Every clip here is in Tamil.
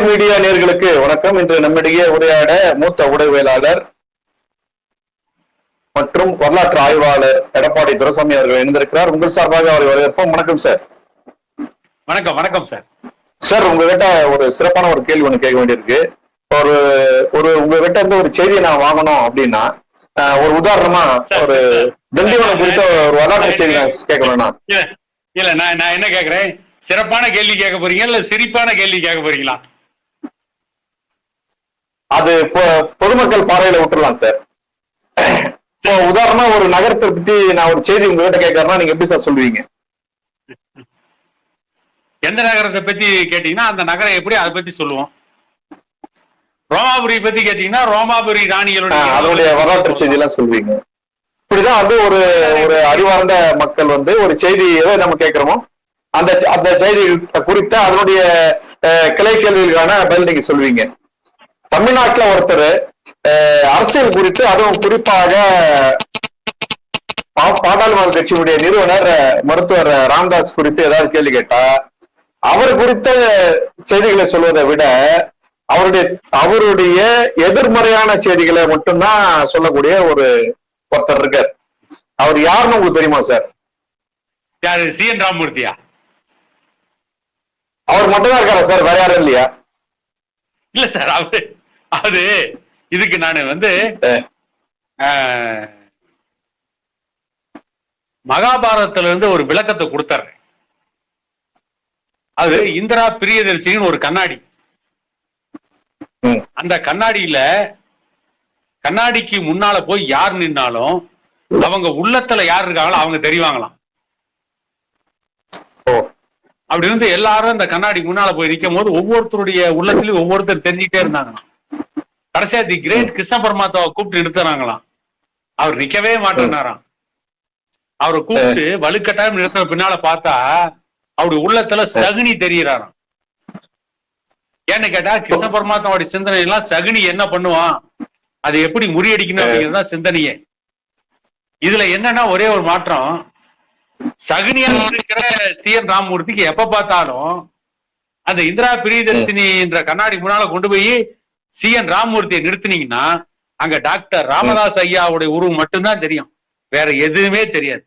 எடப்பாடி மீடியா நேர்களுக்கு வணக்கம். இன்று நம்மிடையே உரையாட மூத்த ஊடகவியலாளர் மற்றும் வரலாற்று ஆய்வாளர் எடப்பாடி துரசாமி அவர்கள் இணைந்திருக்கிறார். உங்கள் சார்பாக அவரை வரவேற்போம். வணக்கம் சார். வணக்கம் வணக்கம் சார். சார் உங்ககிட்ட ஒரு சிறப்பான ஒரு கேள்வி ஒண்ணு கேட்க வேண்டியிருக்கு. ஒரு ஒரு உங்ககிட்ட இருந்து ஒரு செய்தியை நான் வாங்கணும் அப்படின்னா ஒரு உதாரணமா ஒரு திண்டிவனம் குறித்த ஒரு வரலாற்று செய்தி நான் கேட்கணும்னா இல்ல இல்ல நான் நான் என்ன கேக்குறேன் சிறப்பான கேள்வி கேட்க போறீங்க இல்ல சிரிப்பான கேள்வி கேட்க போறீங்களா? அது பொதுமக்கள் பார்வையில விட்டுறலாம் சார் இப்போ உதாரணமா ஒரு நகரத்தை பத்தி நான் ஒரு செய்தி உங்ககிட்ட கேட்கறேன்னா நீங்க எப்படி சார் சொல்லுவீங்க? எந்த நகரத்தை பத்தி கேட்டீங்கன்னா அந்த நகரம் எப்படி அதை பத்தி சொல்லுவோம். ரோமாபுரி பத்தி கேட்டீங்கன்னா ரோமாபுரி ராணிகளுடைய அதனுடைய வரலாற்று செய்தி எல்லாம் சொல்லுவீங்க. இப்படிதான் வந்து ஒரு ஒரு அறிவார்ந்த மக்கள் வந்து ஒரு செய்தி எதை நம்ம கேட்கிறோமோ அந்த அந்த செய்தி குறித்த அதனுடைய கிளை கேள்விகளுக்கான பதில் நீங்க சொல்லுவீங்க. தமிழ்நாட்டுல ஒருத்தர் அரசியல் குறித்து அதுவும் குறிப்பாக பா- பாராளுமன்ற கட்சியினுடைய நிறுவனர் மருத்துவர் ராமதாஸ் குறித்து ஏதாவது கேள்வி கேட்டா அவர் குறித்த செய்திகளை சொல்வதை விட அவருடைய அவருடைய எதிர்மறையான செய்திகளை மட்டும்தான் சொல்லக்கூடிய ஒரு ஒருத்தர் இருக்கார். அவர் யாருன்னு உங்களுக்கு தெரியுமா சார்? யாரு சி என் ராமமூர்த்தியா? அவர் மட்டும் தான் இருக்காரா சார்? வேற யாரும் இல்லையா? இல்ல சார் அவரு அது இதுக்கு நான் வந்து மகாபாரதத்துல இருந்து ஒரு விளக்கத்தை கொடுத்தாரு அது இந்திரா பிரியதர்ஷின்னு ஒரு கண்ணாடி. அந்த கண்ணாடியில கண்ணாடிக்கு முன்னால போய் யார் நின்னாலும் அவங்க உள்ளத்துல யார் இருக்காங்களோ அவங்க தெரிவாங்களாம். அப்படி இருந்து எல்லாரும் அந்த கண்ணாடி முன்னால போய் நிற்கும் போது ஒவ்வொருத்தருடைய உள்ளத்திலயும் ஒவ்வொருத்தர் தெரிஞ்சுக்கிட்டே இருந்தாங்களாம். கடைசியா தி கிரேட் கிருஷ்ண பரமாத்மாவை கூப்பிட்டு நிறுத்துறாங்களாம். அவர் நிக்கவே மாட்டேன்னாராம். அவரை கூப்பிட்டு வலுக்கட்டாயம் நிறுத்தின பின்னால பார்த்தா அவருடைய உள்ளத்துல சகுனி தெரியறாராம். ஏன்னு கேட்டா கிருஷ்ண பரமாத்மாவுடைய சிந்தனை எல்லாம் சகுனி என்ன பண்ணுவான்? அதை எப்படி முறியடிக்கணும் அப்படிங்கிறது தான் சிந்தனையே. இதுல என்னன்னா ஒரே ஒரு மாற்றம். சகுனியா இருக்கிற சி என் ராமமூர்த்திக்கு எப்ப பார்த்தாலும் அந்த இந்திரா பிரியதர்ஷினி என்ற கண்ணாடி முன்னால கொண்டு போய் சி என் ராமமூர்த்தியை நிறுத்தினீங்கன்னா அங்க டாக்டர் ராமதாஸ் ஐயாவுடைய உருவம் மட்டும்தான் தெரியும். வேற எதுவுமே தெரியாது.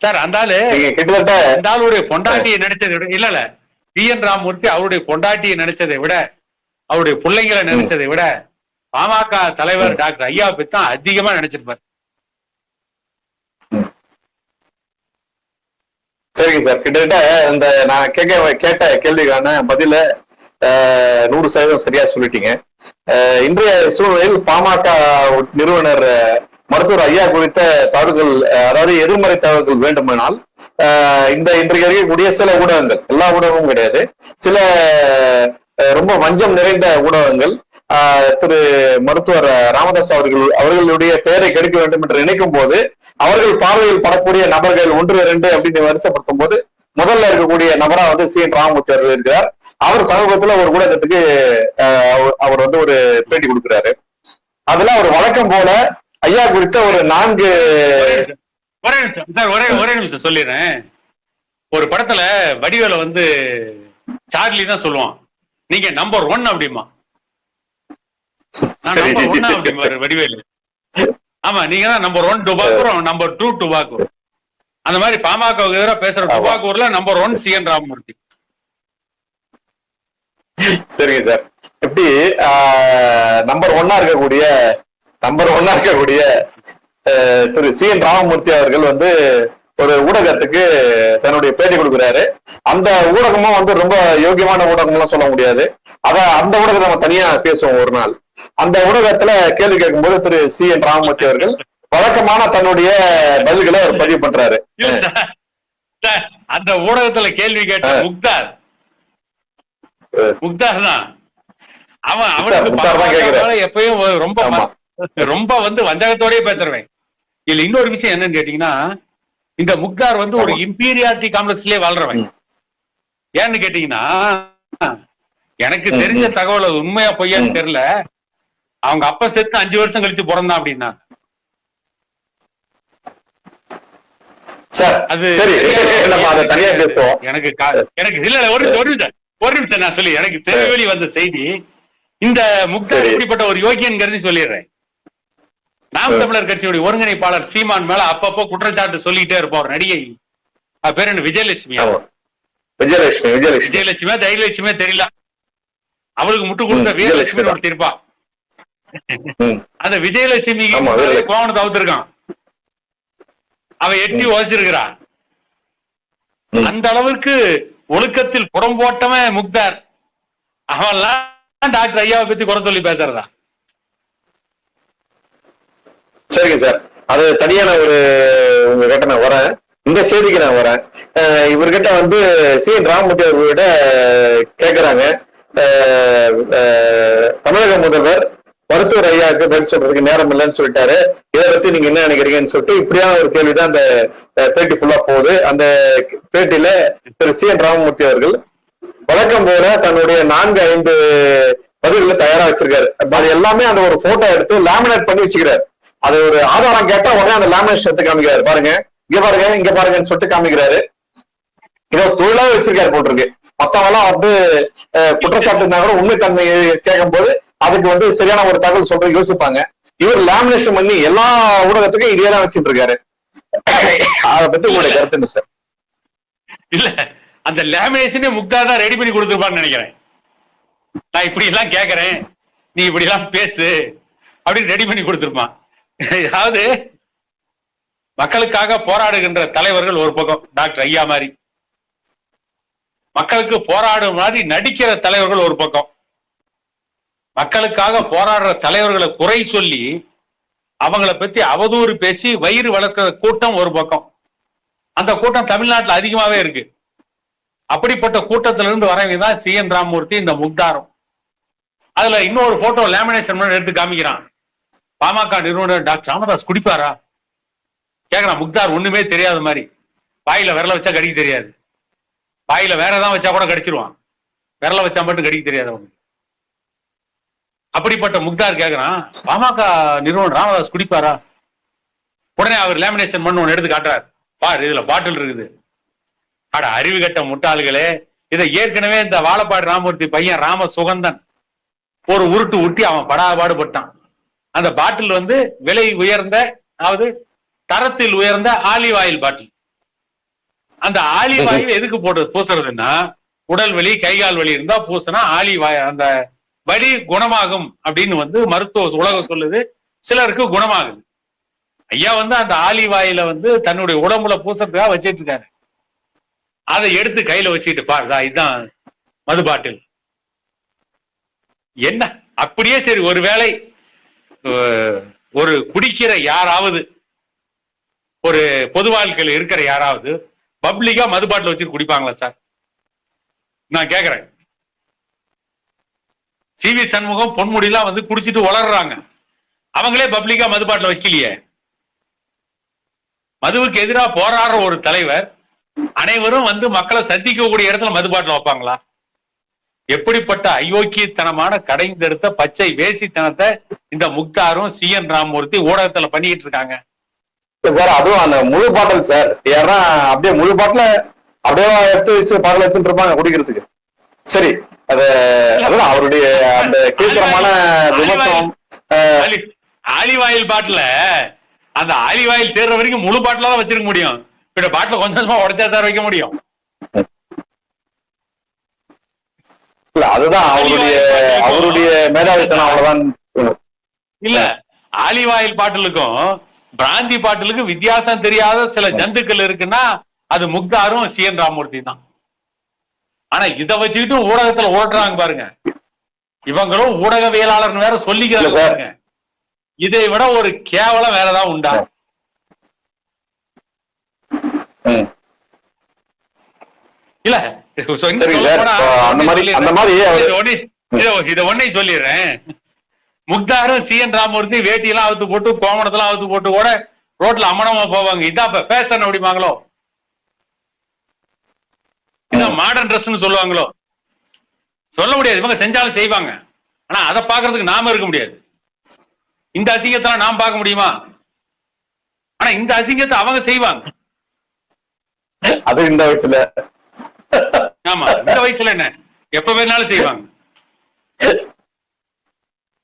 சார் அந்த ஆளு அந்த ஆளுடைய பொண்டாட்டியை நினைச்சதை விட இல்ல இல்ல. சி என் ராமமூர்த்தி அவருடைய பொண்டாட்டியை நினைச்சதை விட அவருடைய பிள்ளைங்களை நினைச்சதை விட பாமக தலைவர் டாக்டர் ஐயா தான் அதிகமா நினைச்சிருப்பார். சரிங்க சார். கிட்டத்தட்ட இந்த நான் கேட்க கேட்ட கேள்விக்கான பதில நூறு சதவீதம் சரியா சொல்லிட்டீங்க. இன்றைய சூழ்நிலையில் பாமக நிறுவனர் மருத்துவர் ஐயா குறித்த தகவல்கள் அதாவது எதிர்மறை தகவல்கள் வேண்டுமானால் இந்த இன்றைக்கு இருக்கக்கூடிய சில ஊடகங்கள் எல்லா ஊடகமும் கிடையாது. சில ரொம்ப வஞ்சம் நிறைந்த ஊடகங்கள் திரு மருத்துவர் ராமதாஸ் அவர்கள் அவர்களுடைய பெயரை கெடுக்க வேண்டும் என்று நினைக்கும் போது அவர்கள் பார்வையில் படக்கூடிய நபர்கள் ஒன்று இரண்டு அப்படின்னு வரிசைப்படுத்தும் போது முதல்ல இருக்கக்கூடிய நபரா வந்து சி என் ராமமூர்த்தி அவர்கள் இருக்கிறார். அவர் சமீபத்துல ஒரு ஊடகத்துக்கு அவர்- வந்து ஒரு பேட்டி கொடுக்கிறாரு. அதுல ஒரு வழக்கம் போல ஐயா குறித்த ஒரு நான்கு ஒரே நிமிஷம். சார் ஒரே ஒரே நிமிஷம் சொல்லிடுறேன். ஒரு படத்துல வடிவேல வந்து சார்லி தான் சொல்லுவான். நீங்க நம்பர் ஒன் அப்படிமா நம்பர் ஒன் வடிவேலு. ஆமா நீங்க தான் நம்பர் ஒன் டுபாக்கூர் நம்பர் டூ டுபாக்கூர் அந்த மாதிரி பாமக எதிராக பேசுற ஆமா. டுபாக்கூர்ல number one C N Ramamurthy. சரிங்க சார். எப்படி நம்பர் ஒன்னா இருக்கக்கூடிய நம்பர் ஒன்னா இருக்கக்கூடிய திரு சி என் ராமமூர்த்தி அவர்கள் வந்து ஒரு ஊடகத்துக்கு தன்னுடைய பேட்டி கொடுக்கிறாரு. அந்த ஊடகமும் வந்து ரொம்ப யோகியமான ஊடகம்லாம் சொல்ல முடியாது. அத அந்த ஊடகத்தை நம்ம தனியா பேசுவோம் ஒரு நாள். அந்த ஊடகத்துல கேள்வி கேட்கும்போது திரு சி என் ராமமூர்த்தி அவர்கள் வழக்கமான தன்னுடைய பதில்களை அவர் பதிவு பண்றாரு அந்த ஊடகத்துல கேள்வி கேட்ட. முக்தார் முக்தார் தான் அவன் அவனுக்கு எப்பயும் ரொம்ப. ரொம்ப வந்து வஞ்சகத்தோடயே பேசுறவன் இதுல இன்னொரு விஷயம் என்னன்னு கேட்டீங்கன்னா இந்த முக்தார் வந்து ஒரு. இம்பீரியாரிட்டி காம்ப்ளெக்ஸ்லயே வாழ்றவன். ஏன்னு கேட்டீங்கன்னா எனக்கு தெரிஞ்ச. தகவல் உண்மையா பொய்யான்னு. தெரியல அவங்க அப்பா செத்து அஞ்சு வருஷம் கழிச்சு பிறந்தான் அப்படின்னா சார் அது சரி. நம்ம அதை தனியா பேசுவோம். எனக்கு எனக்கு இல்ல ஒரு ஒரு நிமிஷம். ஒரு நிமிஷம் நான் சொல்லி எனக்கு தெருவெளி வந்த செய்தி இந்த முக்தார். இப்படிப்பட்ட ஒரு யோகியன் கருதி சொல்லிடுறேன். நாம் தமிழர் கட்சியுடைய ஒருங்கிணைப்பாளர் சீமான் மேல அப்பப்போ குற்றச்சாட்டு சொல்லிட்டே இருப்போம் நடிகை. பேர் என்ன? விஜயலட்சுமி. விஜயலட்சுமி விஜயலட்சுமி. விஜயலட்சுமியா தைரியலட்சுமியா தெரியல. அவளுக்கு முட்டு கொடுத்த வீரலட்சுமி விஜயலட்சுமி ஒருத்தர் இருப்பா. அந்த விஜயலட்சுமி. ஆமா, வீரலட்சுமி. கோவணத்தை அவுத்திருக்கான் அவ எட்டி உதச்சிருக்கிறா ம். அந்த அளவுக்கு ஒழுக்கத்தில் புறம் போட்டவன் முக்தார். அவன்லாம் டாக்டர் ஐயாவை பத்தி குறை சொல்லி பேசுறதா? சரிங்க சார். அது தனியான ஒரு உங்ககிட்ட நான் வரேன். இந்த செய்திக்கு நான் வரேன். இவர்கிட்ட வந்து சி. என். ராமமூர்த்தி அவர்கிட்ட அஹ் தமிழக முதல்வர் மருத்துவர் ஐயாவுக்கு பதில் சொல்றதுக்கு நேரம் இல்லைன்னு சொல்லிட்டாரு. இதை பத்தி நீங்க என்ன நினைக்கிறீங்கன்னு சொல்லிட்டு இப்படியான ஒரு கேள்விதான் அந்த பேட்டி ஃபுல்லா போகுது. அந்த பேட்டியில திரு சி என் ராமமூர்த்தி அவர்கள் வழக்கம் போல தன்னுடைய நான்கு ஐந்து பதில்களை தயாரா வச்சிருக்காரு. அது எல்லாமே அந்த ஒரு போட்டோ எடுத்து லேமினேட் பண்ணி வச்சுக்கிறாரு. அது ஒரு ஆதாரம் கேட்டா உடனே அந்த லேமினேஷன் எடுத்து காமிக்கிறாரு. பாருங்க. இங்க பாருங்க இங்க பாருங்கன்னு சொல்லிட்டு காமிக்கிறாரு. இதோ தொழிலாவே வச்சிருக்காரு போட்டிருக்கு. மத்தவங்க எல்லாம் வந்து குற்றச்சாட்டு இருந்தா கூட உண்மை தன்மை கேட்கும் போது அதுக்கு வந்து சரியான ஒரு தகவல் சொல்றது யோசிப்பாங்க. இவர் லேமினேஷன் பண்ணி எல்லா ஊடகத்துக்கும் இதே தான் வச்சுட்டு இருக்காரு. அதை பத்தி உங்களுடைய கருத்து சார் இல்ல. அந்த லேமினேஷனே முக்தார் தான் ரெடி பண்ணி கொடுத்துருப்பான்னு நினைக்கிறேன். நான் இப்படி எல்லாம் கேக்குறேன். நீ இப்படி எல்லாம் பேசு. அப்படின்னு ரெடி பண்ணி கொடுத்துருப்பான். அதாவது மக்களுக்காக போராடுகின்ற தலைவர்கள் ஒரு பக்கம் டாக்டர் ஐயா மாதிரி. மக்களுக்கு போராடும் மாதிரி நடிக்கிற தலைவர்கள் ஒரு பக்கம். மக்களுக்காக போராடுற தலைவர்களை குறை சொல்லி அவங்கள பத்தி அவதூறு பேசி வயிறு வளர்க்கிற கூட்டம் ஒரு பக்கம். அந்த கூட்டம் தமிழ்நாட்டில் அதிகமாவே இருக்கு. அப்படிப்பட்ட கூட்டத்திலிருந்து வரவங்க தான் சி என் ராமமூர்த்தி இந்த முக்தாரம். அதுல இன்னொரு போட்டோ லேமினேஷன் பண்ணி எடுத்து காமிக்கிறான். பாமக நிறுவனர் டாக்டர் ராமதாஸ் குடிப்பாரா? கேக்குறான் முக்தார் ஒண்ணுமே தெரியாத மாதிரி. வாயில விரல வச்சா கடிக்க தெரியாது. வாயில வேற ஏதாவது வச்சா கூட கடிச்சிருவான். விரல வச்சா மட்டும் கடிக்க தெரியாது அவனுக்கு. அப்படிப்பட்ட முக்தார் கேக்குறான் பாமக நிறுவனம் ராமதாஸ் குடிப்பாரா? உடனே அவர் லேமினேஷன் பண்ணு ஒன்று எடுத்து காட்டுறார். பார் இதுல பாட்டில் இருக்குது. அட அறிவு கட்ட முட்டாள்களே. இதை ஏற்கனவே இந்த வாழப்பாடு ராமமூர்த்தி பையன் ராம சுகந்தன் ஒரு உருட்டு உருட்டி அவன் படாபாடு பட்டான் அந்த பாட்டில் வந்து விலை உயர்ந்த அதாவது தரத்தில் உயர்ந்த ஆலிவ் ஆயில் பாட்டில் அந்த ஆலிவ் ஆயில் எதுக்கு போட்டு பூசுறதுன்னா உடல் வலி கை கால் வலி இருந்தா பூசினா ஆலிவ் ஆயில் அந்த வலி குணமாகும் அப்படின்னு வந்து மருத்துவ உலகம் சொல்லுது. சிலருக்கு குணமாகுது. ஐயா வந்து அந்த ஆலிவ் ஆயில வந்து தன்னுடைய உடம்புல பூசறதுக்காக வச்சிட்டு இருக்காரு. அதை எடுத்து கையில வச்சுக்கிட்டு பாருதா இதுதான் மது பாட்டில் என்ன? அப்படியே சரி ஒருவேளை ஒரு குடிக்கிற யாராவது ஒரு பொது வாழ்க்கையில் இருக்கிற யாராவது பப்ளிக்கா மது பாட்டில் வச்சு குடிப்பாங்களா சார் நான் கேக்குறேன். சிவி சண்முகம் பொன்முடிலாம் வந்து குடிச்சிட்டு வளர்றாங்க. அவங்களே பப்ளிக்கா மது பாட்டில் வைக்கலையே. மதுவுக்கு எதிராக போராடுற ஒரு தலைவர் அனைவரும் வந்து மக்களை சந்திக்கக்கூடிய இடத்துல மது பாட்டில் வைப்பாங்களா? எப்படிப்பட்ட அயோக்கியத்தனமான கடைந்தெடுத்த பச்சை வேசித்தனத்தை இந்த முக்தாரும் சி என் ராமமூர்த்தி ஊடகத்துல பண்ணிக்கிட்டு இருக்காங்க? சார் அதுவும் அந்த முழு பாட்டில் சார். யாரா அப்படியே முழு பாட்டில அப்படியே எடுத்து வச்சு பாட்டில் வச்சுட்டு இருப்பாங்க குடிக்கிறதுக்கு. சரி அது அதான் அவருடைய அந்த கீழ்த்தரமான விமர்சனம். ஆலிவ் ஆயில் பாட்டில அந்த ஆலிவ் ஆயில் சேர்ற வரைக்கும் முழு பாட்டில தான் வச்சிருக்க முடியும். இப்ப பாட்டில கொஞ்சம் கொஞ்சமா உடைச்சா தான் வைக்க முடியும். இல்ல அதுதான் அவருடைய அவருடைய மேதாவித்தனம் அவ்வளவுதான். இல்ல ஆலிவ் ஆயில் பாட்டிலுக்கும் பிராந்தி பாட்டிலுக்கும் வித்தியாசம் தெரியாத சில ஜந்துக்கள் இருக்குன்னா அது முக்தாரும் சி என் ராமூர்த்தி தான். ஆனா இத வச்சுக்கிட்டு ஊடகத்துல ஓடுறாங்க பாருங்க. இவங்களும் ஊடகவியலாளர் வேற சொல்லிக்கிறாங்க. பாருங்க. இதை விட ஒரு கேவலம் வேற ஏதாவது உண்டா. இல்ல அந்த மாதிரி இத ஒண்ணே சொல்லிடுறேன். முக்தாரும் சி. என். ராமூர்த்தி வேட்டியெல்லாம் அவுத்து போட்டு கோமணத்தெல்லாம் அவுத்து போட்டு கூட ரோட்ல அம்மனமா போவாங்க. இதான் இப்ப ஃபேஷன் அப்படிமாங்களோ மாடர்ன் ட்ரெஸ்னு சொல்லுவாங்களோ? சொல்ல முடியாது. இவங்க செஞ்சாலும் செய்வாங்க. ஆனா அதை பாக்குறதுக்கு நாம இருக்க முடியாது. இந்த அசிங்கத்தெல்லாம் நாம் பார்க்க முடியுமா? ஆனா இந்த அசிங்கத்தை அவங்க செய்வாங்க. அது இந்த வயசுல. ஆமா இந்த வயசுல என்ன? எப்ப வேணாலும் செய்வாங்க.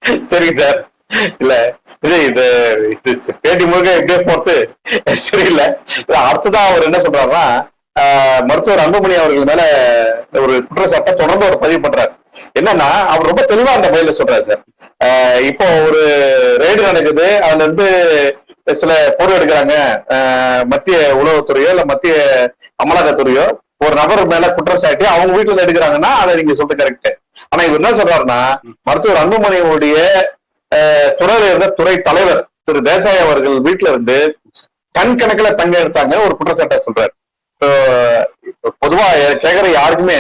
சரிங்க சார் இல்ல இது இது இது பேட்டி முழுக்க எப்படியே போறது சரியில்லை. இல்ல அடுத்ததா அவர் என்ன சொல்றாருன்னா மருத்துவர் அன்புமணி அவர்கள் மேல ஒரு குற்றச்சாட்டை தொடர்ந்து அவர் பதிவு பண்றாரு. என்னன்னா அவர் ரொம்ப தெளிவா அந்த பதில சொல்றாரு சார் இப்போ ஒரு ரெய்டு நடக்குது. அதுல இருந்து சில பொருள் எடுக்கிறாங்க. மத்திய உளவுத்துறையோ இல்ல மத்திய அமலாக்கத்துறையோ. ஒரு நபர் மேல குற்றம் சாட்டி அவங்க வீட்டுல எடுக்கிறாங்கன்னா அதை நீங்க சொல்றது கரெக்ட் ஆனா இவர் என்ன சொல்றாருன்னா மருத்துவர் அன்புமணியுடைய துறையில இருந்த துறை தலைவர் திரு தேசாய் அவர்கள் வீட்டுல இருந்து கண் கணக்குல தங்க எடுத்தாங்க ஒரு குற்றச்சாட்டை சொல்றாரு. பொதுவா கேக்குற யாருக்குமே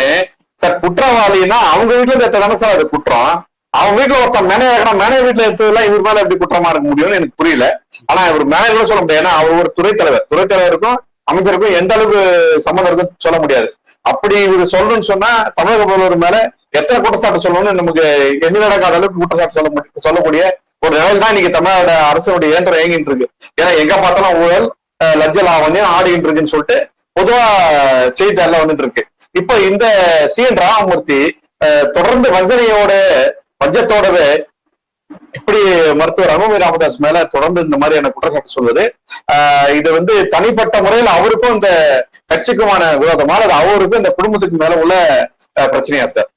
சார் குற்றவாளின்னா அவங்க வீட்டுல இருந்து தானே சார் அது குற்றம்? அவங்க வீட்டுல ஒருத்தன் மேனேஜர் மேனேஜர் வீட்டுல எடுத்ததுல இவர் மேல எப்படி குற்றமா இருக்க முடியும்னு எனக்கு புரியல. ஆனா இவர் மேனேஜர் சொல்ல முடியாது. ஏன்னா அவர் ஒரு துறை தலைவர். துறை தலைவருக்கும் அமைச்சருக்கும் எந்த அளவுக்கு சம்மந்தம் இருக்குன்னு சொல்ல முடியாது. அப்படி இவர் சொல்லணும்னு சொன்னா தமிழக முதல்வர் மேல எத்தனை குற்றச்சாட்டு சொல்லணும்னு நமக்கு எண்ணி நடக்காத அளவுக்கு குற்றச்சாட்டு சொல்ல முடியும். சொல்லக்கூடிய ஒரு நிலையில் தான் இன்னைக்கு தமிழ்நாடு அரசுடைய இயந்திரம் இயங்கிட்டு இருக்கு. ஏன்னா எங்க பார்த்தாலும் ஊழல் அஹ், லஞ்ச லாவண்யம் ஆடிக்கிட்டு இருக்குன்னு சொல்லிட்டு பொதுவா செய்தித்தாள்ல வந்துட்டு இருக்கு. இப்போ இந்த சி என் ராமமூர்த்தி தொடர்ந்து வஞ்சனையோட வஞ்சத்தோடவே இப்படி மருத்துவர் அனுமதி ராமதாஸ் மேல தொடர்ந்து இந்த மாதிரியான குற்றச்சாட்டு சொல்வது இது வந்து தனிப்பட்ட முறையில் அவருக்கும் இந்த கட்சிக்குமான விரோதமா அல்லது அவருக்கும் இந்த குடும்பத்துக்கு மேல உள்ள பிரச்சனையா சார்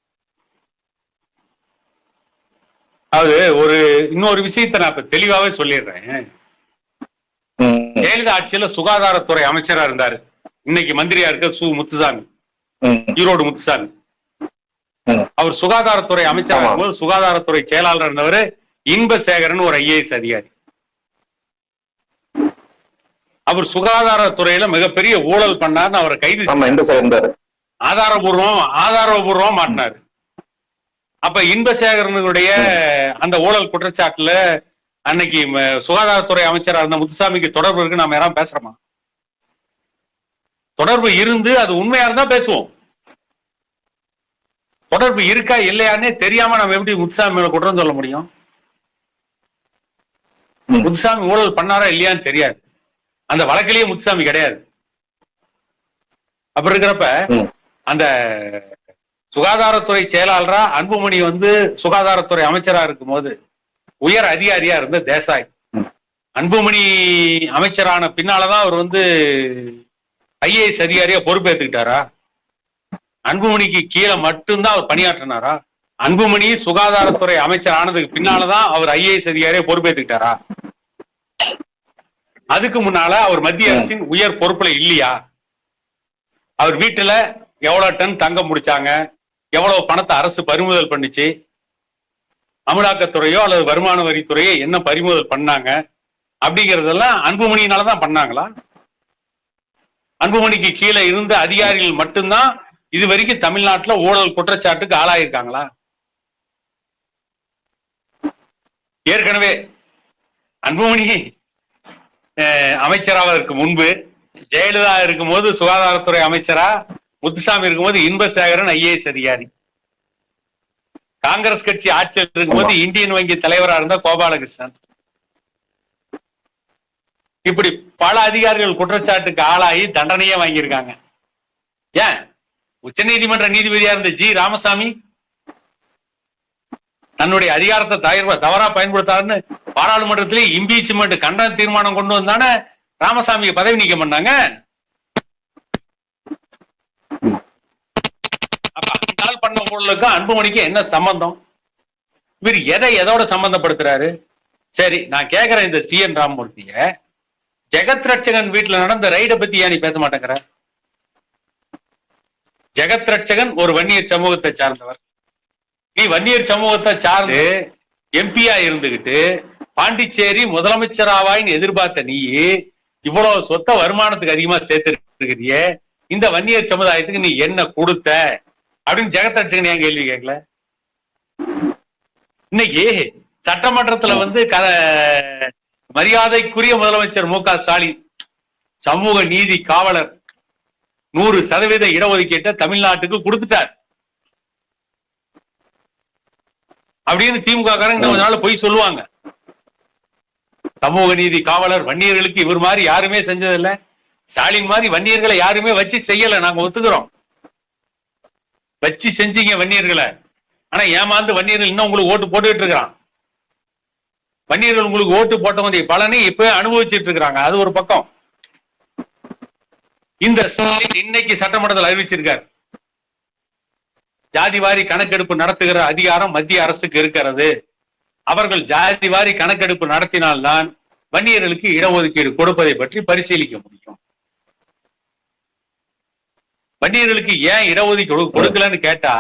அது ஒரு இன்னொரு விஷயத்தை நான் இப்ப தெளிவாவே சொல்லிடுறேன். ஜெயலலிதா ஆட்சியில சுகாதாரத்துறை அமைச்சரா இருந்தாரு. இன்னைக்கு மந்திரியா இருக்க சு முத்துசாமி. ஈரோடு முத்துசாமி. அவர் சுகாதாரத்துறை அமைச்சரா ஆமா. இருக்கும்போது சுகாதாரத்துறை செயலாளர் இருந்தவர். இன்பசேகரன் ஒரு ஐஏஎஸ் அதிகாரி. அவர் சுகாதாரத்துறையில மிகப்பெரிய ஊழல் பண்ணாருன்னு அவரை கைது ஆதாரபூர்வம் ஆதாரபூர்வம் மாட்டினாரு. அப்ப இன்பசேகரனுடைய அந்த ஊழல் குற்றச்சாட்டுல அன்னைக்கு சுகாதாரத்துறை அமைச்சரா இருந்த முத்துசாமிக்கு தொடர்பு இருக்கு நாம யாரும் பேசுறோமா? தொடர்பு இருந்து அது உண்மையா இருந்தா பேசுவோம். தொடர்பு இருக்கா இல்லையானே தெரியாம நம்ம எப்படி முத்துசாமி மேல குற்றம் சொல்ல முடியும். முத்துசாமி ஊழல் பண்ணாரா இல்லையான்னு தெரியாது. அந்த வழக்கிலேயே முத்துசாமி கிடையாது. அப்படி இருக்கிறப்ப. அந்த சுகாதாரத்துறை செயலாளரா அன்புமணி வந்து சுகாதாரத்துறை அமைச்சரா இருக்கும்போது உயர் அதிகாரியா இருந்த தேசாய். அன்புமணி அமைச்சரான பின்னாலதான் அவர் வந்து ஐஏஎஸ் அதிகாரியா பொறுப்பேற்றுக்கிட்டாரா அன்புமணிக்கு கீழே மட்டும்தான் அவர் பணியாற்றினாரா? அன்புமணி சுகாதாரத்துறை அமைச்சர் ஆனதுக்கு பின்னாலதான் அவர் ஐஏஎஸ் அதிகாரியா பொறுப்பேற்றுக்கிட்டாரா அதுக்கு முன்னால அவர் மத்திய அரசின் உயர் பொறுப்புல இல்லையா? அவர் வீட்டுல எவ்வளவு டன் தங்கம் முடிச்சாங்க? எவ்வளவு பணத்தை அரசு பறிமுதல் பண்ணுச்சு? அமலாக்கத்துறையோ அல்லது வருமான வரித்துறையோ என்ன பறிமுதல் பண்ணாங்க? அப்படிங்கறதெல்லாம் அன்புமணியினால தான் பண்ணாங்களா? அன்புமணிக்கு கீழே இருந்த அதிகாரிகள் மட்டும்தான் இது வரைக்கும் தமிழ்நாட்டுல ஊழல் குற்றச்சாட்டுக்கு ஆளாயிருக்காங்களா? ஏற்கனவே அன்புமணி அமைச்சராவதற்கு முன்பு ஜெயலலிதா இருக்கும்போது சுகாதாரத்துறை அமைச்சரா முத்துசாமி இருக்கும்போது இன்பசேகரன் ஐஏஎஸ் அதிகாரி. காங்கிரஸ் கட்சி ஆட்சியில் இருக்கும்போது இந்தியன் வங்கி தலைவரா இருந்த கோபாலகிருஷ்ணன். இப்படி பல அதிகாரிகள் குற்றச்சாட்டுக்கு ஆளாகி தண்டனையே வாங்கியிருக்காங்க. ஏன்? உச்சநீதிமன்ற நீதிபதியா இருந்த ஜி. ராமசாமி தன்னுடைய அதிகாரத்தை தயர்வ தவறா பயன்படுத்தாருன்னு பாராளுமன்றத்திலே இம்பீச்மெண்ட் கண்டன தீர்மானம் கொண்டு வந்தானே ராமசாமியை பதவி நீக்கம் பண்ணாங்க? அப்ப அந்த நாள் பண்ண ஊழலுக்கும் அன்புமணிக்கு என்ன சம்பந்தம்? இவர் எதை எதோட சம்பந்தப்படுத்துறாரு? சரி நான் கேக்குறேன் இந்த சி என் ராமமூர்த்திய. ஜெகத் ரட்சகன் வீட்டுல நடந்த ரைட பத்தி ஏன் நீ பேச மாட்டேங்கிற? ஜெகத் ரட்சகன் ஒரு வன்னியர் சமூகத்தை சார்ந்தவர். நீ வன்னியர் சமூகத்தை சார்ந்து எம்பியா இருந்துகிட்டு பாண்டிச்சேரி முதலமைச்சராவாயின்னு எதிர்பார்த்த நீ இவ்வளவு சொத்த வருமானத்துக்கு அதிகமா சேர்த்து இந்த வன்னியர் சமுதாயத்துக்கு நீ என்ன கொடுத்த? அப்படின்னு ஜெகத் ரட்சகன் ஏன் கேள்வி கேட்கல? இன்னைக்கு சட்டமன்றத்துல வந்து க மரியாதைக்குரிய முதலமைச்சர் மு க ஸ்டாலின் சமூக நீதி காவலர் நூறு சதவீத இடஒதுக்கீட்டை தமிழ்நாட்டுக்கு கொடுத்துட்டார். அப்படின்னு திமுக காரங்க கொஞ்ச நாள் போய் சொல்லுவாங்க. சமூக நீதி காவலர் வன்னியர்களுக்கு இவர் மாதிரி யாருமே செஞ்சதில்ல. ஸ்டாலின் மாதிரி வன்னியர்களை யாருமே வச்சு செய்யல நாங்க ஒத்துக்கிறோம். வச்சு செஞ்சீங்க வன்னியர்களை. ஆனா ஏமாந்து வன்னியர்கள் இன்னும் உங்களுக்கு ஓட்டு போட்டுக்கிட்டு இருக்கிறான். வன்னியர்கள் உங்களுக்கு ஓட்டு போட்டவங்க பலனை இப்ப அனுபவிச்சுட்டு இருக்கிறாங்க. அது ஒரு பக்கம். இந்த ஸ்டாலின் இன்னைக்கு சட்டமன்றத்தில் அறிவிச்சிருக்கார். ஜாதிவாரி கணக்கெடுப்பு நடத்துகிற அதிகாரம் மத்திய அரசுக்கு இருக்கிறது. அவர்கள் ஜாதிவாரி கணக்கெடுப்பு நடத்தினால்தான் வன்னியர்களுக்கு இடஒதுக்கீடு கொடுப்பதை பற்றி பரிசீலிக்க முடியும். வன்னியர்களுக்கு ஏன் இடஒதுக்கீடு கொடுக்கலன்னு கேட்டா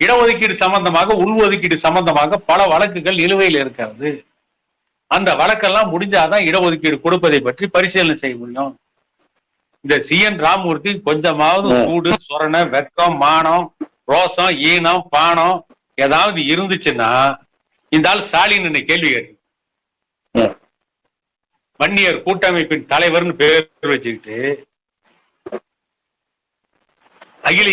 இடஒதுக்கீடு சம்பந்தமாக உள்ஒதுக்கீடு சம்பந்தமாக பல வழக்குகள் நிலுவையில் இருக்கிறது. அந்த வழக்கெல்லாம் முடிஞ்சாதான் இடஒதுக்கீடு கொடுப்பதை பற்றி பரிசீலனை செய்ய முடியும். இந்த சி என் ராமூர்த்தி கொஞ்சமாவது. சூடு சொரண வெக்கம் மானம் ரோசம் ஈனம் பானம் ஏதாவது இருந்துச்சுன்னா இந்த ஆள் ஸ்டாலின் கேள்வி கேட்டு. வன்னியர் கூட்டமைப்பின் தலைவர்னு பேர் வச்சுக்கிட்டு அகில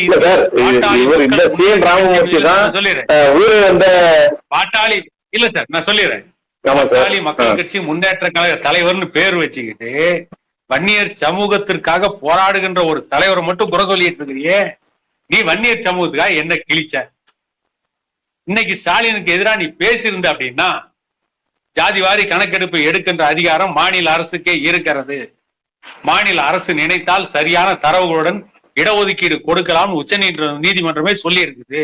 பாட்டாளி இல்ல சார் நான் சொல்லிடுறேன். பாட்டாளி மக்கள் கட்சி முன்னேற்ற கழக தலைவர்னு பேர் வச்சுக்கிட்டு வன்னியர் சமூகத்திற்காக போராடுகின்ற ஒரு தலைவரை மட்டும் குறை சொல்லிட்டு இருக்கிறியே நீ வன்னியர் சமூகத்துக்காக என்ன கிழிச்ச? இன்னைக்கு ஸ்டாலினுக்கு எதிராக நீ பேசியிருந்த அப்படின்னா ஜாதிவாரி கணக்கெடுப்பு எடுக்கின்ற அதிகாரம் மாநில அரசுக்கே இருக்கிறது. மாநில அரசு நினைத்தால் சரியான தரவுகளுடன் இடஒதுக்கீடு கொடுக்கலாம் உச்ச நீதிமன்றமே சொல்லி இருக்குது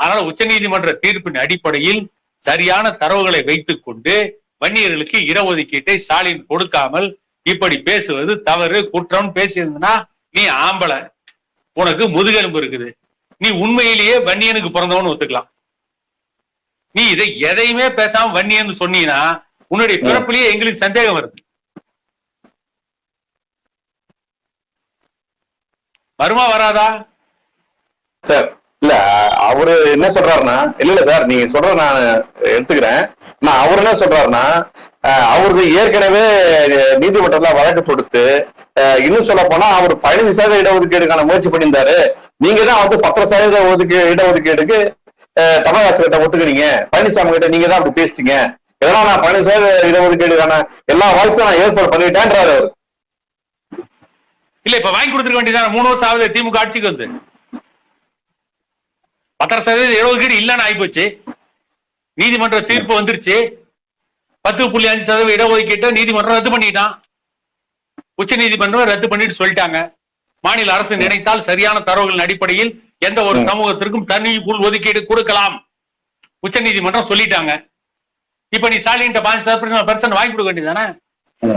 அதனால உச்சநீதிமன்ற தீர்ப்பின் அடிப்படையில் சரியான தரவுகளை வைத்துக் கொண்டு வன்னியர்களுக்கு இடஒதுக்கீட்டை ஸ்டாலின் கொடுக்காமல் இப்படி பேசுவது தவறு குற்றம். பேசியிருந்தனா நீ ஆம்பளை. உனக்கு முதுகெலும்பு இருக்குது. நீ உண்மையிலேயே வன்னியனுக்கு பிறந்தவன்னு ஒத்துக்கலாம். நீ இதை எதையுமே பேசாம வன்னியன்னு சொன்னீங்கன்னா உன்னுடைய பிறப்பிலேயே எங்களுக்கு சந்தேகம் வருது. வருமா வராதா? சார். இல்ல அவரு என்ன சொல்றாருன்னா இல்ல இல்ல சார் நீங்க சொல்ற நான் எடுத்துக்கிறேன். நான் அவர் என்ன சொல்றாருன்னா அவருக்கு ஏற்கனவே நீதிமன்றத்துல வழக்கு தொடுத்து இன்னும் சொல்ல போனா அவர் பதினஞ்சு சதவீத இடஒதுக்கீடுக்கான முயற்சி பண்ணியிருந்தாரு. நீங்க தான் வந்து பத்து சதவீத ஒதுக்கு இடஒதுக்கீடுக்கு தமிழக அரசு கிட்ட ஒத்துக்கிறீங்க. பழனிசாமி கிட்ட நீங்க தான் அப்படி பேசிட்டீங்க. இதெல்லாம் நான் பதினஞ்சு சதவீத இடஒதுக்கீடுக்கான எல்லா வாய்ப்பும் நான் ஏற்பாடு பண்ணிட்டேன்றாரு அவர். இல்ல இப்ப வாங்கி கொடுத்துருக்க வேண்டியதான மூணு வருஷம் ஆகுது திமுக ஆட்சிக்கு வந்து. பத்தரை சதவீத இடஒதுக்கீடு இல்லைன்னு ஆயிப்போச்சு நீதிமன்ற தீர்ப்பு வந்துருச்சு. பத்து புள்ளி அஞ்சு சதவீத இடஒதுக்கீட்டை நீதிமன்றம் ரத்து பண்ணிட்டான். உச்ச நீதிமன்றம் ரத்து பண்ணிட்டு சொல்லிட்டாங்க. மாநில அரசு நினைத்தால் சரியான தரவுகளின் அடிப்படையில் எந்த ஒரு. சமூகத்திற்கும் தனி உள் ஒதுக்கீடு கொடுக்கலாம். உச்ச நீதிமன்றம் சொல்லிட்டாங்க. இப்ப நீ ஸ்டாலின் பாஞ்சு சதவீதம் பெர்சன்ட் வாங்கி கொடுக்க வேண்டியதானே.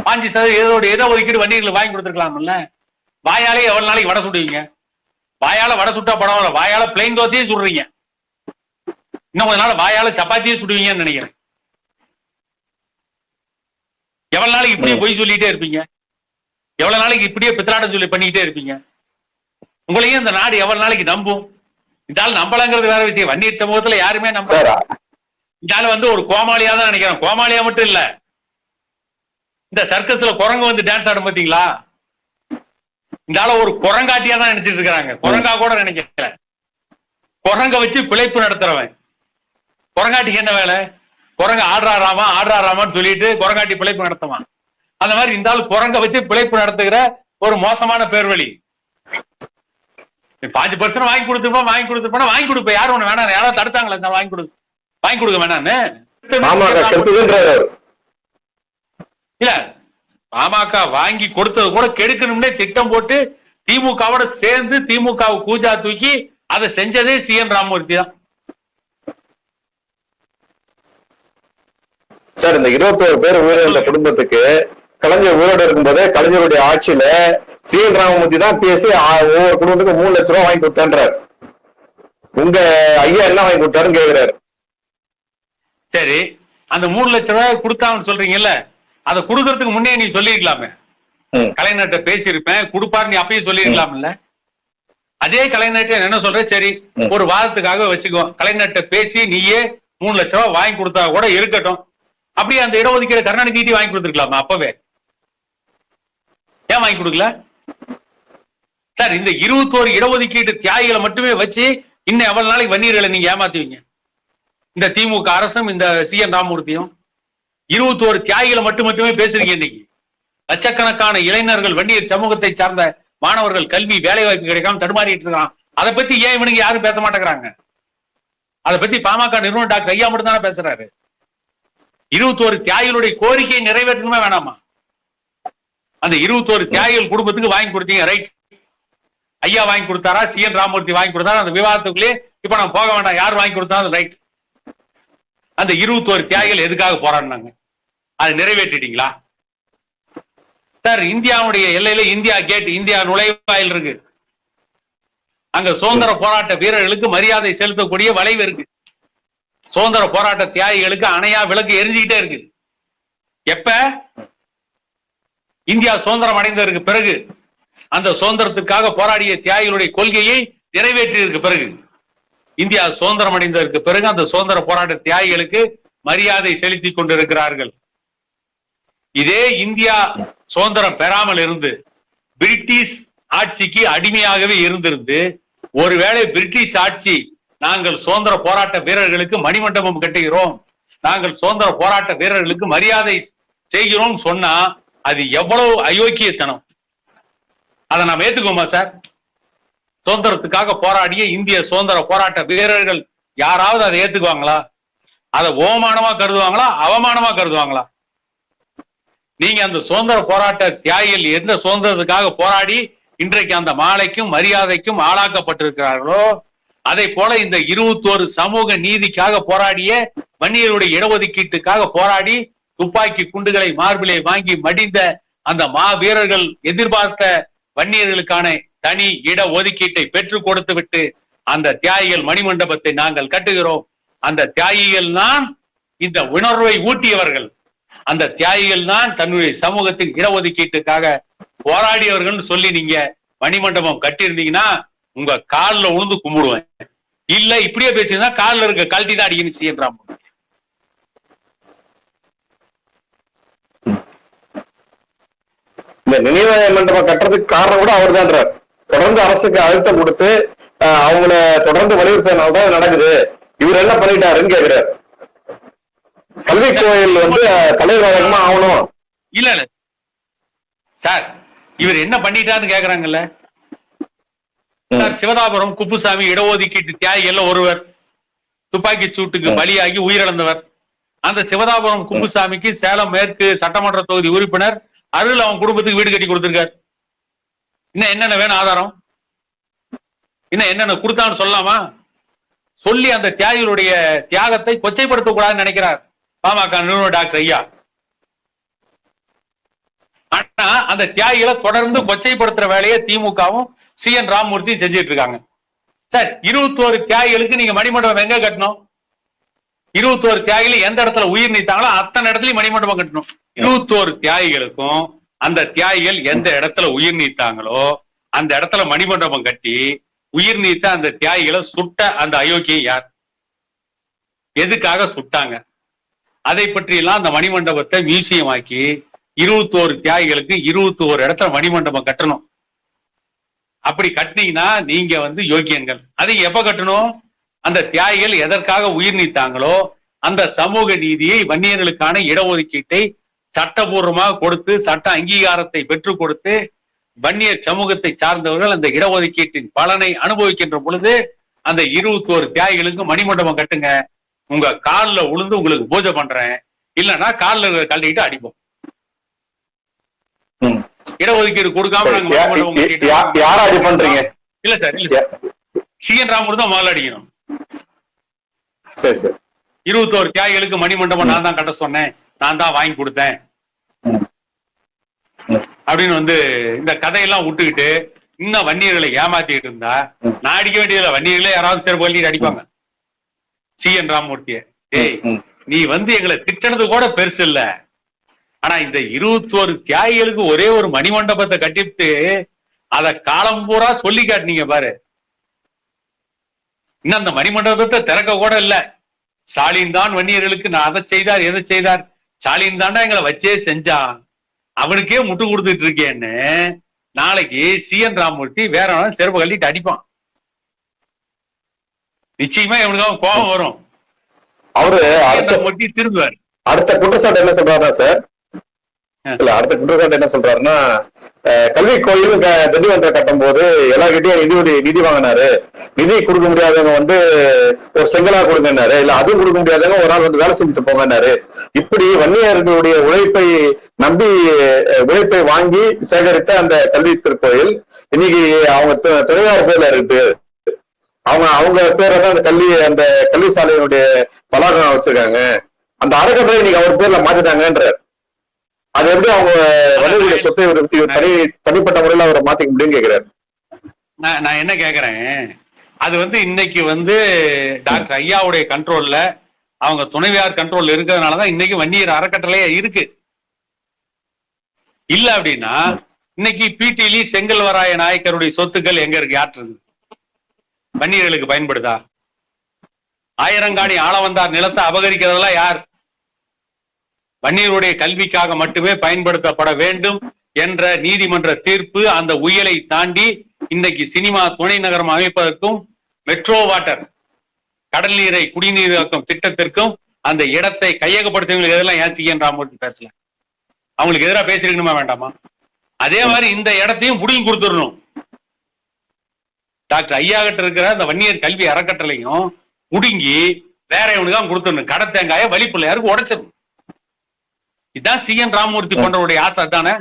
பாஞ்சு சதவீதம் ஏதோ ஒதுக்கீடு வண்டிகளுக்கு வாங்கி கொடுத்துருக்கலாம்ல. வாயாலே எவ்வளவு நாளைக்கு வடை சுடுவீங்க? வாயால வடை சுட்டா பரவாயில்ல வாயால பிளைன் தோசையே சுடுறீங்க. இன்னும் கொஞ்ச நாள் வாயால சப்பாத்தியே சுடுவீங்கன்னு நினைக்கிறேன். எவ்வளவு நாளைக்கு இப்படியே. பொய் சொல்லிட்டே இருப்பீங்க? எவ்வளவு நாளைக்கு இப்படியே பித்தலாட்டம் சொல்லி பண்ணிக்கிட்டே இருப்பீங்க? உங்களையும் இந்த நாடு எவ்வளவு நாளைக்கு நம்பும்? ஆள் நம்பலங்கிறது வேற விஷயம். வன்னியர் சமூகத்துல யாருமே நம்ப ஆள் வந்து ஒரு கோமாளியா தான் நினைக்கிறேன். கோமாளியா மட்டும் இல்ல. இந்த சர்க்கஸ்ல குரங்கு வந்து டான்ஸ் ஆடும் பாத்தீங்களா? இந்த ஆள ஒரு குரங்காட்டியா தான் நினைச்சிட்டு இருக்காங்க குரங்கா கூட நினைக்கல. குரங்க வச்சு பிழைப்பு நடத்துறவன். குரங்காட்டிக்கு என்ன வேலை? குரங்க ஆடுறாராமா ஆடுறாராமான்னு சொல்லிட்டு குரங்காட்டி பிழைப்பு நடத்துவான். அந்த மாதிரி இந்த ஆள் குரங்க வச்சு பிழைப்பு நடத்துகிற ஒரு மோசமான பேர்வழி. பாஞ்சு பர்சன்ட் வாங்கி கொடுத்துருப்போம் வாங்கி கொடுத்துருப்போம் வாங்கி கொடுப்ப. யாரும் ஒண்ணு வேணாம். யாராவது தடுத்தாங்களா இந்த வாங்கி கொடு. வாங்கி கொடுக்க வேணான்னு இல்ல பாமக வாங்கி கொடுத்தது கூட கெடுக்கணும்னே திட்டம் போட்டு திமுகவோட சேர்ந்து திமுகவை கூஜா தூக்கி அதை செஞ்சதே சி என் ராமமூர்த்தி தான். சார் இந்த இருபத்தோரு பேர் உயிரிழந்த குடும்பத்துக்கு கலைஞர் உயிரோடு இருக்கும்போதே கலைஞருடைய ஆட்சியில சி என் ராமமூர்த்தி தான் பேசி ஒவ்வொரு குடும்பத்துக்கும் மூணு லட்சம் ரூபாய் வாங்கி கொடுத்தேன்றார். உங்க ஐயா என்ன வாங்கி கொடுத்தாருன்னு கேக்குறாரு. சரி அந்த மூணு லட்சம் ரூபாய் கொடுத்தாங்கன்னு சொல்றீங்கல்ல? அதை கொடுக்கறதுக்கு முன்னே நீ சொல்லிருக்கலாமே. கலைஞர்கிட்ட பேசியிருப்பேன் கொடுப்பாரு நீ அப்பயே சொல்லிருக்கலாம்ல அதே கலைஞர்கிட்ட என்ன சொல்றேன்? சரி. ஒரு வாதத்துக்காக வச்சுக்கோ. கலைஞர்கிட்ட பேசி நீயே மூணு லட்சம் ரூபாய் வாங்கி கொடுத்தா கூட இருக்கட்டும். அப்படியே அந்த இடஒதுக்கீடு கருணாநிதி வாங்கி கொடுத்துருக்கலாமா? அப்பவே. ஏன் வாங்கி கொடுக்கல? சார் இந்த இருபத்தோரு இடஒதுக்கீடு தியாகிகளை மட்டுமே வச்சு இன்னும் எவ்வளவு நாளைக்கு வன்னியர்களை நீங்க ஏமாத்துவீங்க? இந்த திமுக அரசும் இந்த சி என் ராமமூர்த்தியும். இருபத்தோரு தியாகிகளை மட்டும் மட்டுமே பேசுறீங்க இன்னைக்கு. லட்சக்கணக்கான இளைஞர்கள் வன்னியர் சமூகத்தை சார்ந்த மாணவர்கள் கல்வி வேலை வாய்ப்பு கிடைக்காம தடுமாறிட்டு இருக்கான் அதை பத்தி ஏன் இவனுங்க யாரும் பேச மாட்டேங்கிறாங்க? அதை பத்தி பாமக நிறுவனம் டாக்டர் ஐயா மட்டும் தானே பேசுறாரு. இருபத்தோரு தியாகிகளுடைய கோரிக்கையை நிறைவேற்றணுமா வேணாமா? அந்த இருபத்தோரு தியாகிகள் குடும்பத்துக்கு வாங்கி கொடுத்தீங்க ரைட் ஐயா வாங்கி கொடுத்தாரா? சி என் ராமூர்த்தி வாங்கி கொடுத்தாரா? அந்த விவாதத்துக்குள்ளே இப்ப நான் போக வேண்டாம். யார் வாங்கி கொடுத்தாலும் ரைட் அந்த இருபத்தோரு தியாகிகள் எதுக்காக போராடினாங்க? அதை நிறைவேற்றிட்டீங்களா? சார் இந்தியாவுடைய எல்லையில இந்தியா கேட் இந்தியா நுழைவாயில் இருக்கு. அங்க சுதந்திர போராட்ட வீரர்களுக்கு மரியாதை செலுத்தக்கூடிய வளைவு இருக்கு. சுதந்திர போராட்ட தியாகிகளுக்கு அணையா விளக்கு எரிஞ்சுக்கிட்டே இருக்கு. எப்ப? இந்தியா சுதந்திரம் அடைந்ததற்கு பிறகு. அந்த சுதந்திரத்துக்காக போராடிய தியாகிகளுடைய கொள்கையை நிறைவேற்றியதற்கு பிறகு. இந்தியா சுதந்திரம் அடைந்ததற்கு பிறகு அந்த சுதந்திர போராட்ட தியாகிகளுக்கு மரியாதை செலுத்திக் கொண்டிருக்கிறார்கள். இதே இந்தியா சுதந்திரம் பெறாமல் இருந்து பிரிட்டிஷ் ஆட்சிக்கு அடிமையாகவே இருந்திருந்து ஒருவேளை பிரிட்டிஷ் ஆட்சி நாங்கள் சுதந்திர போராட்ட வீரர்களுக்கு மணிமண்டபம் கட்டுகிறோம் நாங்கள் சுதந்திர போராட்ட வீரர்களுக்கு மரியாதை செய்கிறோம் சொன்னா அது எவ்வளவு அயோக்கியத்தனம். அதை நாம் ஏத்துக்குவோமா சார்? சுதந்திரத்துக்காக போராடிய இந்திய சுதந்திர போராட்ட வீரர்கள் யாராவது அதை ஏத்துக்குவாங்களா? அதை ஓமானமா கருதுவாங்களா? அவமானமா கருதுவாங்களா? நீங்க அந்த சுதந்திர போராட்ட தியாகிகள் எந்த சுதந்திரத்துக்காக போராடி இன்றைக்கு அந்த மாலைக்கும் மரியாதைக்கும் ஆளாக்கப்பட்டிருக்கிறார்களோ அதை போல இந்த இருபத்தோரு சமூக நீதிக்காக போராடிய வன்னியருடைய இடஒதுக்கீட்டுக்காக போராடி துப்பாக்கி குண்டுகளை மார்பிலே வாங்கி மடிந்த அந்த மா வீரர்கள் எதிர்பார்த்த வன்னியர்களுக்கான தனி இட ஒதுக்கீட்டை பெற்றுக் கொடுத்து விட்டு அந்த தியாகிகள் மணிமண்டபத்தை நாங்கள் கட்டுகிறோம். அந்த தியாகிகள் தான் இந்த உணர்வை ஊட்டியவர்கள். அந்த தியாகிகள் தான் தன்னுடைய சமூகத்தின் இடஒதுக்கீட்டுக்காக போராடியவர்கள் சொல்லி நீங்க மணிமண்டபம் கட்டியிருந்தீங்கன்னா உங்க காலில் உழுந்து கும்பிடுவேன். இல்ல இப்படியே பேசியிருந்தா காலில் இருக்க கழட்டி தான் அடிக்கணும் செய்யறான் இந்த நினைவு மண்டபம் கட்டுறதுக்கு காரணம் கூட அவர் தான்றார் தொடர்ந்து அரசுக்கு அழுத்தம் கொடுத்து அவங்கள தொடர்ந்து வலியுறுத்தனால தான் நடக்குது. இவர் என்ன பண்ணிட்டாருன்னு கேக்குறாரு. கல்வி கோயில் வந்து ஆஹ், கலைவழகமா ஆகணும். இல்ல இல்ல. சார் இவர் என்ன பண்ணிட்டாருன்னு கேக்குறாங்கல்ல. சார் சிவதாபுரம் குப்புசாமி இடஒதுக்கீட்டு தியாகிகள்ல ஒருவர் துப்பாக்கி சூட்டுக்கு. பலியாகி உயிரிழந்தவர். அந்த சிவதாபுரம் குப்புசாமிக்கு சேலம் மேற்கு சட்டமன்ற தொகுதி உறுப்பினர் அருள் அவன் குடும்பத்துக்கு வீடு கட்டி கொடுத்திருக்காரு. இன்னும் என்னென்ன வேணும் ஆதாரம்? இன்னும் என்னென்ன கொடுத்தான்னு சொல்லலாமா சொல்லி அந்த தியாகிகளுடைய தியாகத்தை கொச்சைப்படுத்தக்கூடாதுன்னு நினைக்கிறார் பாமக நிறுவனர் டாக்டர் ஐயா. ஆனா அந்த தியாகிகளை தொடர்ந்து கொச்சைப்படுத்துற வேலையை திமுகவும் சி என் ராமமூர்த்தி செஞ்சிட்டு இருக்காங்க. சார் இருபத்தோரு தியாகிகளுக்கு நீங்க மணிமண்டபம் எங்க கட்டணும்? இருபத்தோரு தியாகிகள் எந்த இடத்துல உயிர் நீத்தாங்களோ அத்தனை இடத்துலயும் மணிமண்டபம் கட்டணும். இருபத்தோரு தியாகிகளுக்கும் அந்த தியாகிகள் எந்த இடத்துல உயிர் நீத்தாங்களோ அந்த இடத்துல மணிமண்டபம் கட்டி உயிர் நீத்த அந்த தியாகிகளை சுட்ட அந்த அயோக்கியம் யார்? எதுக்காக சுட்டாங்க? அதை பற்றியெல்லாம் அந்த மணிமண்டபத்தை மியூசியம் ஆக்கி இருபத்தோரு தியாகிகளுக்கு இருபத்தோரு இடத்துல மணிமண்டபம் கட்டணும். அப்படி கட்டினீங்கன்னா நீங்க வந்து யோக்கியன்கள். அதை எப்ப கட்டணும்? அந்த தியாகிகள் எதற்காக உயிர் நீத்தாங்களோ அந்த சமூக நீதியை வன்னியர்களுக்கான இடஒதுக்கீட்டை சட்டபூர்வமாக கொடுத்து சட்ட அங்கீகாரத்தை பெற்றுக் கொடுத்து வன்னியர் சமூகத்தை சார்ந்தவர்கள் அந்த இடஒதுக்கீட்டின் பலனை அனுபவிக்கின்ற பொழுது அந்த இருபத்தோரு தியாகிகளுக்கு மணிமண்டபம் கட்டுங்க. உங்க கால்ல உளுந்து உங்களுக்கு பூஜை பண்றேன். இல்லைன்னா கால்ல கழட்டிட்டு அடிப்போம். இடஒதுக்கீடு கொடுக்காம நாங்க பண்றீங்க? இல்ல சார் இல்ல சார். சி. என். ராமூர் தான் முதல்ல அடிக்கணும். சரி சரி. இருபத்தோரு தியாகிகளுக்கு மணிமண்டபம் நான் தான் கட்ட சொன்னேன். நான் தான் வாங்கி கொடுத்தேன். அப்படின்னு வந்து இந்த கதையெல்லாம் விட்டுக்கிட்டு இன்னும் வன்னியர்களை ஏமாத்திட்டு இருந்தா. நான் அடிக்க வேண்டியதில்லை வன்னியர்களே யாராவது சிறப்பு வள்ளிட்டு அடிப்பாங்க. சி என் ராமமூர்த்திய டேய். நீ வந்து எங்களை திட்டினது கூட பெருசு இல்ல. ஆனா இந்த இருபத்தோரு தியாகிகளுக்கு ஒரே ஒரு மணிமண்டபத்தை கட்டிட்டு அத காலம் பூரா சொல்லி காட்டினீங்க பாரு. இன்னும் அந்த மணிமண்டபத்தை திறக்க கூட இல்ல. ஸ்டாலின் தான் வன்னியர்களுக்கு நான் அதை செய்தார் எதை செய்தார். ஸ்டாலின் தாண்டா எங்களை வச்சே செஞ்சான். அவனுக்கே முட்டு கொடுத்துட்டு இருக்கேன்னு நாளைக்கு சி என் ராமூர்த்தி வேற செருப்பு கட்டிட்டு அடிப்பான். நிச்சயமா இவனுக்கு கோபம் வரும். அவரு அடுத்த திரும்புவார். அடுத்த குற்றச்சாட்டு என்ன சொல்றாருன்னா சார்? இல்ல அடுத்த குற்றச்சாட்டு என்ன சொல்றாருன்னா கல்வி கோயில் க- திண்டிவனத்தை கட்டும் போது எல்லார்கிட்டயும் நிதி உதவி- நிதி வாங்கினாரு. நிதி கொடுக்க முடியாதவங்க வந்து ஒரு செங்கலா கொடுங்கன்னாரு. இல்ல அதுவும் கொடுக்க முடியாதவங்க ஒரு நாள் வந்து வேலை செஞ்சுட்டு போங்கன்னாரு. இப்படி வன்னியர்களுடைய உழைப்பை நம்பி உழைப்பை வாங்கி சேகரித்த அந்த கல்வி திருக்கோயில் இன்னைக்கு அவங்க துணையார் பேர்ல இருக்கு. அவங்க அவங்க பேரை தான் அந்த கல்வி அந்த கல்வி சாலையினுடைய பலாகம் வச்சிருக்காங்க. அந்த அறக்கட்டளை இன்னைக்கு அவர் பேர்ல மாத்திட்டாங்கன்ற அது எப்படி அவங்க வணிகர்களுடைய சொத்தை இவர் இவர் தனி தனிப்பட்ட முறையில அவரை மாத்திக்க முடியும்னு கேக்குறாரு. நான் நான் என்ன கேக்குறேன்? அது வந்து இன்னைக்கு வந்து டாக்டர் ஐயாவுடைய கண்ட்ரோல்ல அவங்க துணைவியார் கண்ட்ரோல்ல இருக்கிறதுனாலதான் இன்னைக்கு வன்னியர் அறக்கட்டளையே இருக்கு. இல்ல அப்படின்னா இன்னைக்கு பிடிலி செங்கல்வராய நாயக்கருடைய சொத்துக்கள் எங்க இருக்கு? யாற்று வன்னியர்களுக்கு பயன்படுதா? ஆயிரங்காணி ஆளவந்தார் நிலத்தை அபகரிக்கிறதெல்லாம் யார்? வன்னியருடைய கல்விக்காக மட்டுமே பயன்படுத்தப்பட வேண்டும் என்ற நீதிமன்ற தீர்ப்பு அந்த உயலை தாண்டி இன்னைக்கு சினிமா துணை நகரம் அமைப்பதற்கும் மெட்ரோ வாட்டர் கடல் நீரை குடிநீராக்கும் திட்டத்திற்கும் அந்த இடத்தை கையகப்படுத்தவங்களுக்கு எதெல்லாம் ஏன் சிஎன் பேசல? அவங்களுக்கு எதிராக பேசிருக்கணுமா வேண்டாமா? அதே மாதிரி இந்த இடத்தையும் புடிங்கி கொடுத்துடணும். டாக்டர் ஐயா கிட்ட இருக்கிற அந்த வன்னியர் கல்வி அறக்கட்டளையும் புடுங்கி வேற இவனுக்கு தான் கொடுத்துடணும். கடை தேங்காய வழி உடைச்சிடணும் இதுதான் சிஎன் ராமமூர்த்தி போன்றவருடைய ஆசை தானே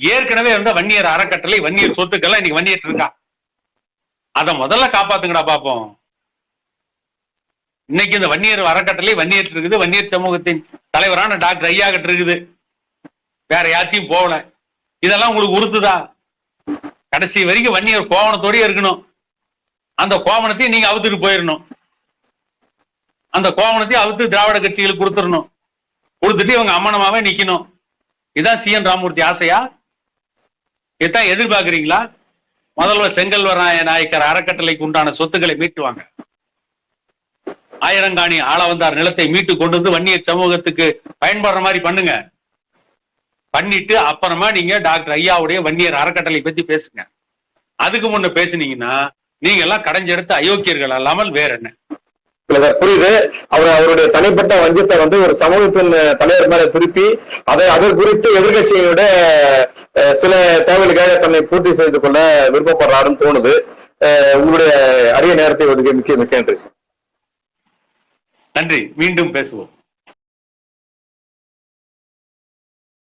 ஏற்கனவே இருந்த வன்னியர் அறக்கட்டளை வன்னியர் சொத்துக்கெல்லாம் இன்னைக்கு வன்னியர் இருக்கா? அத முதல்ல காப்பாத்துங்கடா பாப்போம். இன்னைக்கு இந்த வன்னியர் அறக்கட்டளை வன்னியர் இருக்குது வன்னியர் சமூகத்தின் தலைவரான டாக்டர் ஐயா கிட்ட இருக்குது. வேற யார்ட்டையும் போகல. இதெல்லாம் உங்களுக்கு உறுத்துதா? கடைசி வரைக்கும் வன்னியர் கோவணத்தோடயே இருக்கணும். அந்த கோவணத்தையும் நீங்க அவுத்துட்டு போயிடணும் அந்த கோவணத்தையும் அவுத்து திராவிட கட்சிகளுக்கு கொடுத்துடணும் கொடுத்துட்டு இவங்க அம்மனமாவே நிக்கணும். இதான் சிஎன் ராமூர்த்தி ஆசையா? இதான் எதிர்பார்க்குறீங்களா? முதல்வர் செங்கல்வராய நாயக்கர் அறக்கட்டளைக்கு உண்டான சொத்துக்களை மீட்டுவாங்க. ஆயிரங்காணி ஆள வந்தார் நிலத்தை மீட்டு கொண்டு வந்து வன்னியர் சமூகத்துக்கு பயன்படுற மாதிரி பண்ணுங்க. பண்ணிட்டு அப்புறமா நீங்க டாக்டர் ஐயாவுடைய வன்னியர் அறக்கட்டளை பத்தி பேசுங்க. அதுக்கு முன்ன பேசுனீங்கன்னா நீங்க எல்லாம் கடைஞ்செடுத்த அயோக்கியர்கள் அல்லாமல் வேற என்ன புரியுது? அவர் அவருடைய தனிப்பட்ட வஞ்சத்தை வந்து ஒரு சமூகத்தின் தலைவர் மேல திருப்பி அதை அது குறித்து எதிர்கட்சியோட சில தேவைகளுக்காக தன்னை பூர்த்தி செய்து கொள்ள விருப்பப்படுறாருன்னு தோணுது. உங்களுடைய அரிய நேரத்தை ஒதுக்க மிக்க மிக்க நன்றி சார். நன்றி. மீண்டும் பேசுவோம்.